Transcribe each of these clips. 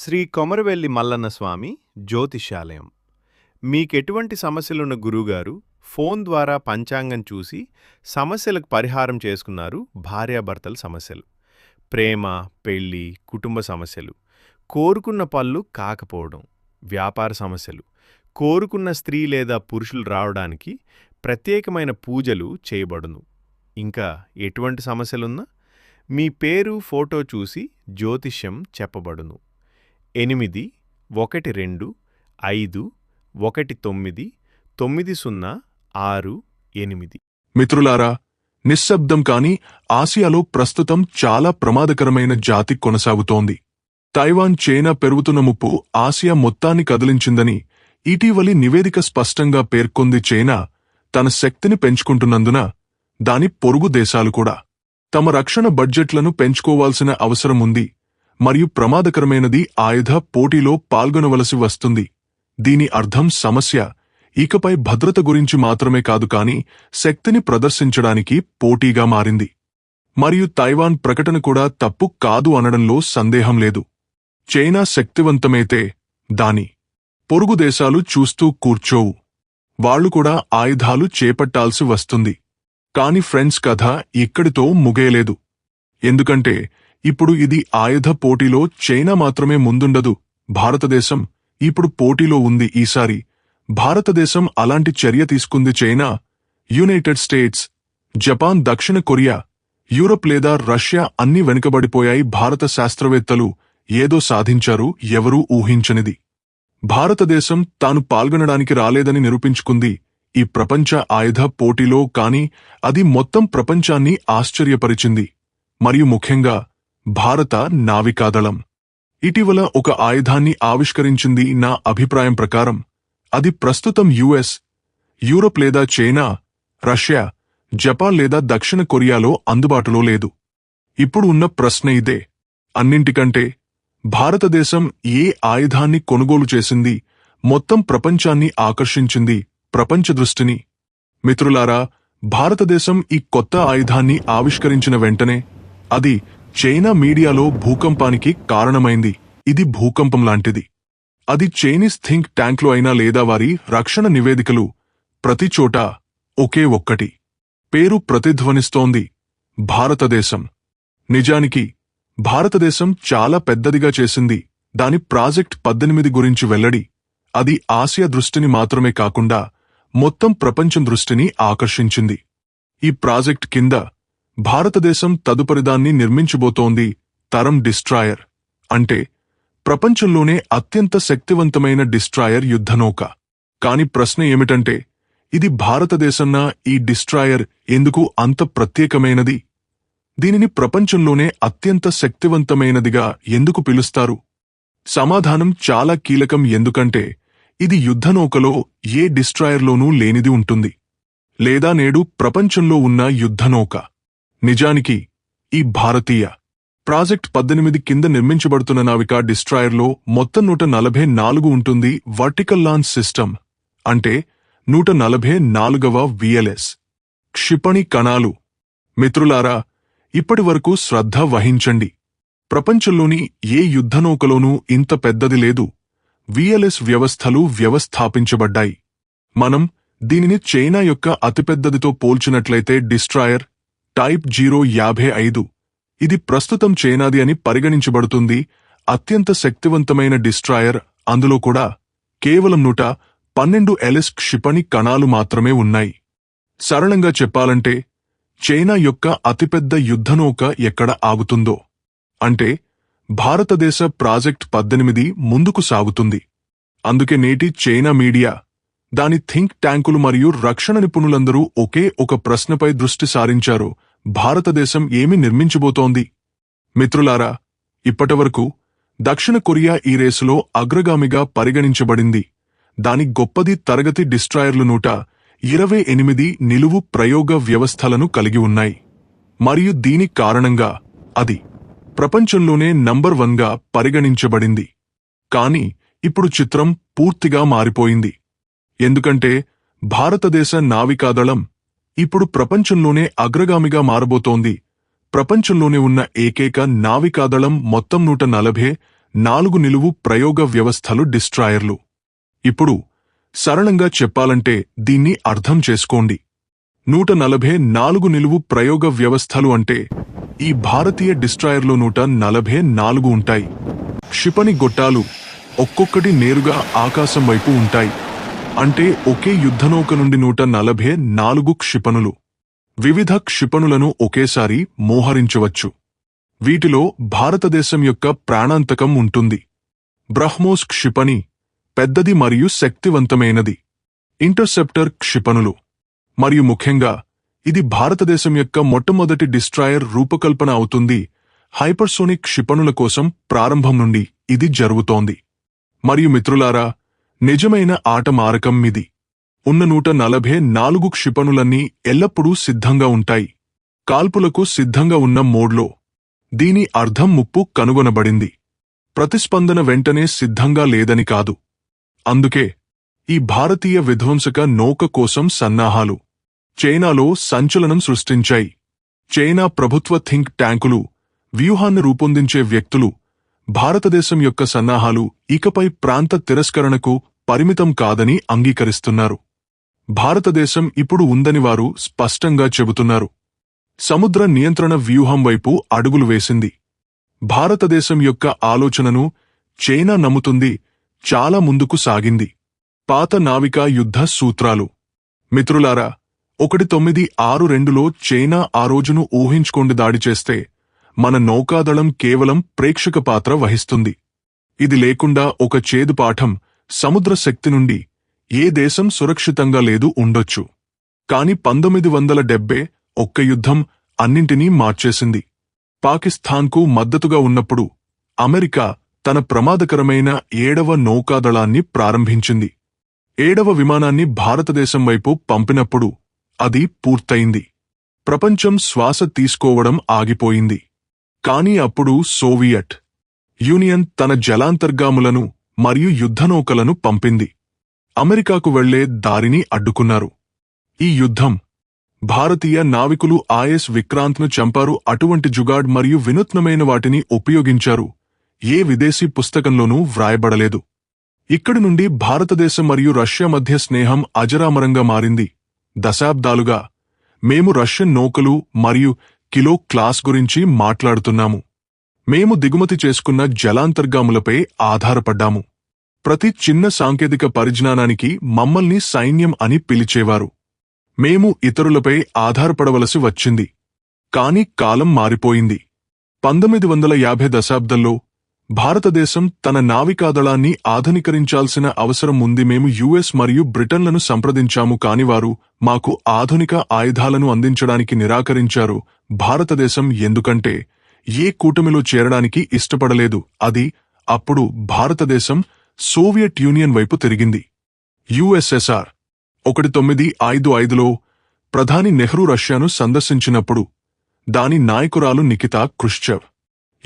శ్రీ కొమరవెల్లి మల్లన్న స్వామి జ్యోతిష్యాలయం. మీకెటువంటి సమస్యలున్న గురువుగారు ఫోన్ ద్వారా పంచాంగం చూసి సమస్యలకు పరిహారం చేసుకున్నారు భార్యాభర్తల సమస్యలు. ప్రేమ పెళ్ళి కుటుంబ సమస్యలు. కోరుకున్న పళ్ళు కాకపోవడం వ్యాపార సమస్యలు. కోరుకున్న స్త్రీ లేదా పురుషులు రావడానికి ప్రత్యేకమైన పూజలు చేయబడును. ఇంకా ఎటువంటి సమస్యలున్నా మీ పేరు ఫోటో చూసి జ్యోతిష్యం చెప్పబడును. ఎనిమిది ఒకటి రెండు ఐదు ఒకటి తొమ్మిది తొమ్మిది సున్నా ఆరు ఎనిమిది. మిత్రులారా నిశ్శబ్దం కాని ఆసియాలో ప్రస్తుతం చాలా ప్రమాదకరమైన జాతి కొనసాగుతోంది. తైవాన్ చైనా పెరుగుతున్న ముప్పు ఆసియా మొత్తాన్ని కదిలించిందని ఇటీవలి నివేదిక స్పష్టంగా పేర్కొంది చైనా తన శక్తిని పెంచుకుంటున్నందున దాని పొరుగు దేశాలు కూడా. తమ రక్షణ బడ్జెట్లను పెంచుకోవాల్సిన అవసరం ఉంది. మరియు ప్రమాదకరమైనది ఆయుధ పోటీలో పాల్గొనవలసి వస్తుంది. దీని అర్థం సమస్య. ఇకపై భద్రత గురించి మాత్రమే కాదు కాని శక్తిని ప్రదర్శించడానికి పోటీగా మారింది. మరియు తైవాన్ ప్రకటన కూడా తప్పు కాదు అనడంలో సందేహం లేదు. చైనా శక్తివంతమైతే దాని పొరుగు దేశాలు చూస్తూ కూర్చోవు. వాళ్ళు కూడా ఆయుధాలు చేపట్టాల్సి వస్తుంది. కాని ఫ్రెండ్స్ కథ ఇక్కడితో ముగేలేదు ఎందుకంటే ఇప్పుడు ఇది ఆయుధ పోటీలో చైనా మాత్రమే ముందుండదు. భారతదేశం ఇప్పుడు పోటీలో ఉంది ఈసారి. భారతదేశం అలాంటి చర్య తీసుకుంది చైనా యునైటెడ్ స్టేట్స్ జపాన్ దక్షిణ కొరియా యూరప్ లేదా రష్యా అన్ని వెనుకబడిపోయాయి. భారత శాస్త్రవేత్తలు ఏదో సాధించారు ఎవరూ ఊహించనిది. భారతదేశం తాను పాల్గొనడానికి రాలేదని నిరూపించుకుంది. ఈ ప్రపంచ ఆయుధ పోటీలో కాని అది మొత్తం ప్రపంచాన్ని ఆశ్చర్యపరిచింది. మరియు ముఖ్యంగా భారత నావికాదళం. ఇటీవల ఒక ఆయుధాన్ని ఆవిష్కరించింది నా అభిప్రాయం ప్రకారం అది ప్రస్తుతం యుఎస్ యూరప్ లేదా చైనా రష్యా జపాన్ లేదా దక్షిణ కొరియాలో అందుబాటులో లేదు. ఇప్పుడు ఉన్న ప్రశ్న ఇదే. అన్నింటికంటే భారతదేశం ఏ ఆయుధాన్ని కొనుగోలు చేసింది మొత్తం ప్రపంచాన్ని ఆకర్షించింది ప్రపంచ దృష్టిని? మిత్రులారా భారతదేశం ఈ కొత్త ఆయుధాన్ని ఆవిష్కరించిన వెంటనే అది చైనా మీడియాలో భూకంపానికి కారణమైంది. ఇది భూకంపం లాంటిది. అది చైనీస్ థింక్ ట్యాంక్లో అయినా లేదా వారి రక్షణ నివేదికలు ప్రతిచోట ఒకే ఒక్కటి. పేరు ప్రతిధ్వనిస్తోంది. భారతదేశం. నిజానికి భారతదేశం చాలా పెద్దదిగా చేసింది. దాని ప్రాజెక్ట్ పద్దెనిమిది గురించి వెల్లడి. అది ఆసియా దృష్టిని మాత్రమే కాకుండా మొత్తం ప్రపంచం దృష్టిని ఆకర్షించింది. ఈ ప్రాజెక్ట్ కింద భారతదేశం తదుపరిదాన్ని నిర్మించబోతోంది తరం డిస్ట్రాయర్ అంటే ప్రపంచంలోనే అత్యంత శక్తివంతమైన డిస్ట్రాయర్ యుద్ధనౌక. కాని ప్రశ్న ఏమిటంటే ఇది భారతదేశంనా ఈ డిస్ట్రాయర్ ఎందుకు అంత ప్రత్యేకమైనది? దీనిని ప్రపంచంలోనే అత్యంత శక్తివంతమైనదిగా ఎందుకు పిలుస్తారు? సమాధానం చాలా కీలకం ఎందుకంటే ఇది యుద్ధనౌకలో ఏ డిస్ట్రాయర్లోనూ లేనిది ఉంటుంది. లేదా నేడు ప్రపంచంలో ఉన్న యుద్ధనౌక. నిజానికి ఈ భారతీయ ప్రాజెక్ట్ పద్దెనిమిది కింద నిర్మించబడుతున్న నావికా డిస్ట్రాయర్లో మొత్తం నూట నలభై నాలుగు ఉంటుంది వర్టికల్ లాంచ్ సిస్టమ్ అంటే నూట నలభై నాలుగవ విఎల్ఎస్ క్షిపణి కణాలు. మిత్రులారా ఇప్పటివరకు శ్రద్ధ వహించండి. ప్రపంచంలోని ఏ యుద్ధనౌకలోనూ ఇంత పెద్దది లేదు. విఎల్ఎస్ వ్యవస్థలు వ్యవస్థాపించబడ్డాయి. మనం దీనిని చైనా యొక్క అతిపెద్దదితో పోల్చినట్లయితే డిస్ట్రాయర్ టైప్ జీరో యాభై ఐదు. ఇది ప్రస్తుతం చైనాది అని పరిగణించబడుతుంది. అత్యంత శక్తివంతమైన డిస్ట్రాయర్. అందులో కూడా కేవలం నూట పన్నెండు ఎలిస్ క్షిపణి కణాలు మాత్రమే ఉన్నాయి. సరళంగా చెప్పాలంటే చైనా యొక్క అతిపెద్ద యుద్ధనౌక ఎక్కడ ఆగుతుందో? అంటే భారతదేశ ప్రాజెక్ట్ పద్దెనిమిది ముందుకు సాగుతుంది. అందుకే నేటి చైనా మీడియా దాని థింక్ ట్యాంకులు మరియు రక్షణ నిపుణులందరూ ఒకే ఒక ప్రశ్నపై దృష్టి సారించారు. భారతదేశం ఏమి నిర్మించబోతోంది? మిత్రులారా ఇప్పటివరకు దక్షిణ కొరియా ఈ రేసులో అగ్రగామిగా పరిగణించబడింది. దాని గొప్పది తరగతి డిస్ట్రాయర్లు నూట ఇరవై ఎనిమిది నిలువు ప్రయోగ వ్యవస్థలను కలిగి ఉన్నాయి. మరియు దీని కారణంగా అది ప్రపంచంలోనే నంబర్ వన్గా పరిగణించబడింది. కాని ఇప్పుడు చిత్రం పూర్తిగా మారిపోయింది. ఎందుకంటే భారతదేశ నావికాదళం ఇప్పుడు ప్రపంచంలోనే అగ్రగామిగా మారబోతోంది. ప్రపంచంలోనే ఉన్న ఏకైక నావికాదళం మొత్తం నూట నలభై నాలుగు నిలువు ప్రయోగ వ్యవస్థలు డిస్ట్రాయర్లు. ఇప్పుడు సరళంగా చెప్పాలంటే దీన్ని అర్థం చేసుకోండి. నూట నలభై నాలుగు నిలువు ప్రయోగ వ్యవస్థలు అంటే ఈ భారతీయ డిస్ట్రాయర్లో నూట నలభై నాలుగు ఉంటాయి. క్షిపణి గొట్టాలు ఒక్కొక్కటి నేరుగా ఆకాశం వైపు ఉంటాయి. అంటే ఒకే యుద్ధనౌక నుండి నూట నలభై నాలుగు క్షిపణులు. వివిధ క్షిపణులను ఒకేసారి మోహరించవచ్చు. వీటిలో భారతదేశం యొక్క ప్రాణాంతకం ఉంటుంది. బ్రహ్మోస్ క్షిపణి పెద్దది మరియు శక్తివంతమైనది. ఇంటర్సెప్టర్ క్షిపణులు. మరియు ముఖ్యంగా ఇది భారతదేశం యొక్క మొట్టమొదటి డిస్ట్రాయర్ రూపకల్పన అవుతుంది. హైపర్సోనిక్ క్షిపణుల కోసం ప్రారంభం నుండి ఇది జరుగుతోంది. మరియు మిత్రులారా నిజమైన ఆట మారకం ఇది ఉన్న నూట నలభై నాలుగు క్షిపణులన్నీ ఎల్లప్పుడూ సిద్ధంగా ఉంటాయి. కాల్పులకు సిద్ధంగా ఉన్న మోడ్లో. దీని అర్థం ముప్పు కనుగొనబడింది. ప్రతిస్పందన వెంటనే సిద్ధంగా లేదని కాదు. అందుకే ఈ భారతీయ విధ్వంసక నౌక కోసం సన్నాహాలు. చైనాలో సంచలనం సృష్టించాయి. చైనా ప్రభుత్వ థింక్ ట్యాంకులు వ్యూహాన్ని రూపొందించే వ్యక్తులు భారతదేశం యొక్క సన్నాహాలు ఇకపై ప్రాంత తిరస్కరణకు పరిమితం కాదని అంగీకరిస్తున్నారు. భారతదేశం ఇప్పుడు ఉందని వారు స్పష్టంగా చెబుతున్నారు. సముద్ర నియంత్రణ వ్యూహం వైపు అడుగులు వేసింది. భారతదేశం యొక్క ఆలోచనను చైనా నమ్ముతుంది చాలా ముందుకు సాగింది. పాత నావికా యుద్ధ సూత్రాలు. మిత్రులారా ఒకటి తొమ్మిది ఆరు రెండులో చైనా ఆ రోజును ఊహించుకోండి దాడి చేస్తే మన నౌకాదళం కేవలం ప్రేక్షక పాత్ర వహిస్తుంది. ఇది లేకుండా ఒక చేదు పాఠం సముద్ర శక్తి నుండి ఏ దేశం సురక్షితంగా లేదు ఉండొచ్చు. కాని పంతొమ్మిది వందల డెబ్బే ఒక్క యుద్ధం అన్నింటినీ మార్చేసింది. పాకిస్తాన్కు మద్దతుగా ఉన్నప్పుడు అమెరికా తన ప్రమాదకరమైన ఏడవ నౌకాదళాన్ని ప్రారంభించింది. ఏడవ విమానాన్ని భారతదేశం వైపు పంపినప్పుడు అది పూర్తయింది. ప్రపంచం శ్వాస తీసుకోవడం ఆగిపోయింది. కాని అప్పుడు సోవియట్ యూనియన్ తన జలాంతర్గాములను మరియు యుద్ధనౌకలను పంపింది. అమెరికాకు వెళ్ళే దారిని అడ్డుకున్నారు. ఈ యుద్ధం భారతీయ నావికులు ఆయస్ విక్రాంత్ను చంపారు. అటువంటి జుగాడ్ మరియు వినూత్నమైన వాటిని ఉపయోగించారు. ఏ విదేశీ పుస్తకంలోనూ వ్రాయబడలేదు. ఇక్కడి నుండి భారతదేశం మరియు రష్యా మధ్య స్నేహం అజరామరంగా మారింది. దశాబ్దాలుగా మేము రష్యన్ నౌకలు మరియు కిలో క్లాస్ గురించి మాట్లాడుతున్నాము. మేము దిగుమతి చేసుకున్న జలాంతర్గాములపై ఆధారపడ్డాము. ప్రతి చిన్న సాంకేతిక పరిజ్ఞానానికి మమ్మల్ని సైన్యం అని పిలిచేవారు. మేము ఇతరులపై ఆధారపడవలసి వచ్చింది. కాని కాలం మారిపోయింది. పంతొమ్మిది వందల యాభై దశాబ్దంలో భారతదేశం తన నావికాదళాన్ని ఆధునీకరించాల్సిన అవసరం ఉంది. మేము యుఎస్ మరియు బ్రిటన్లను సంప్రదించాము. కాని వారు మాకు ఆధునిక ఆయుధాలను అందించడానికి నిరాకరించారు. భారతదేశం ఎందుకంటే ఏ కూటమిలో చేరడానికి ఇష్టపడలేదు. అది అప్పుడు భారతదేశం సోవియట్ యూనియన్ వైపు తిరిగింది. యుఎస్ఎస్ఆర్ ఒకటి తొమ్మిది ఐదు ఐదులో ప్రధాని నెహ్రూ రష్యాను సందర్శించినప్పుడు దాని నాయకురాలు నికితా క్రుష్చెవ్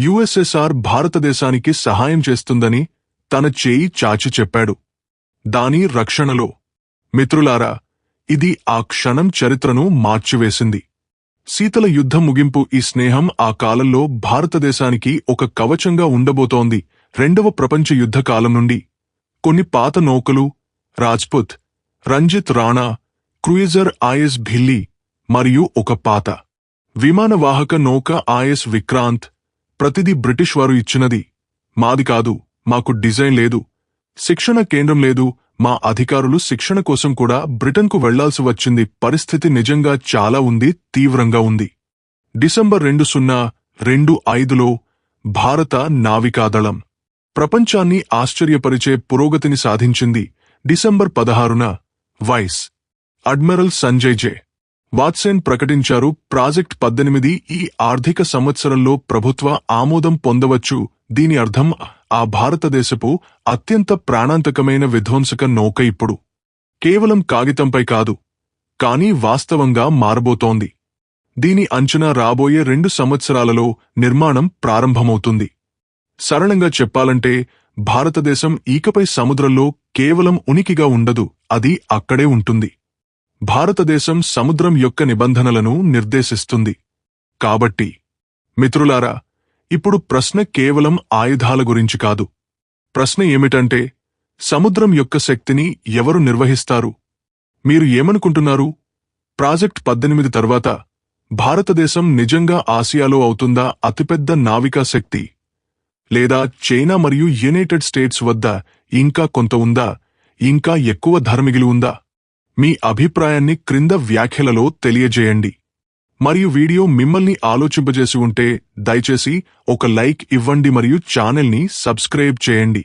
యుఎస్ఎస్ఆర్ భారతదేశానికి సహాయం చేస్తుందని తన చేయి చాచి చెప్పాడు. దాని రక్షణలో. మిత్రులారా ఇది ఆ క్షణం చరిత్రను మార్చివేసింది. శీతల యుద్ధం ముగింపు ఈ స్నేహం ఆ కాలంలో భారతదేశానికి ఒక కవచంగా ఉండబోతోంది. రెండవ ప్రపంచ యుద్ధ కాలం నుండి. కొన్ని పాత నౌకలు రాజ్పుత్ రంజిత్ రాణా క్రూయిజర్ ఆయస్ భిల్లీ మరియు ఒక పాత. విమానవాహక నౌక ఆయస్ విక్రాంత్ ప్రతిదీ బ్రిటిష్ వారు ఇచ్చినది. మాది కాదు మాకు డిజైన్ లేదు. శిక్షణ కేంద్రం లేదు మా అధికారులు శిక్షణ కోసం కూడా బ్రిటన్కు వెళ్ళాల్సి వచ్చింది. పరిస్థితి నిజంగా చాలా ఉంది తీవ్రంగా ఉంది. డిసెంబర్ రెండు సున్నా రెండు ఐదులో భారత నావికాదళం ప్రపంచాన్ని ఆశ్చర్యపరిచే పురోగతిని సాధించింది. డిసెంబర్ పదహారున వైస్ అడ్మిరల్ సంజయ్ జే. వాత్సెన్ ప్రకటించారు ప్రాజెక్ట్ పద్దెనిమిది ఈ ఆర్థిక సంవత్సరంలో ప్రభుత్వ ఆమోదం పొందవచ్చు. దీని అర్థం ఆ భారతదేశపు అత్యంత ప్రాణాంతకమైన విధ్వంసక నౌక ఇప్పుడు. కేవలం కాగితంపై కాదు కానీ వాస్తవంగా మారబోతోంది. దీని అంచనా రాబోయే రెండు సంవత్సరాలలో నిర్మాణం ప్రారంభమవుతుంది. సరళంగా చెప్పాలంటే భారతదేశం ఈకపై సముద్రంలో కేవలం ఉనికిగా ఉండదు అది అక్కడే ఉంటుంది. భారతదేశం సముద్రం యొక్క నిబంధనలను నిర్దేశిస్తుంది. కాబట్టి మిత్రులారా ఇప్పుడు ప్రశ్న కేవలం ఆయుధాల గురించి కాదు. ప్రశ్న ఏమిటంటే సముద్రం యొక్క శక్తిని ఎవరు నిర్వహిస్తారు? మీరు ఏమనుకుంటున్నారు? ప్రాజెక్ట్ పద్దెనిమిది తర్వాత భారతదేశం నిజంగా ఆసియాలో అవుతుందా అతిపెద్ద నావికా శక్తి? లేదా చైనా మరియు యునైటెడ్ స్టేట్స్ వద్ద ఇంకా కొంత ఉందా? ఇంకా ఎక్కువ ధరమిగిలి ఉందా? మీ అభిప్రాయాన్ని క్రింద వ్యాఖ్యలలో తెలియజేయండి. మరియు వీడియో మిమ్మల్ని ఆలోచింపజేసి ఉంటే దయచేసి ఒక లైక్ ఇవ్వండి మరియు ఛానల్ని సబ్స్క్రైబ్ చేయండి.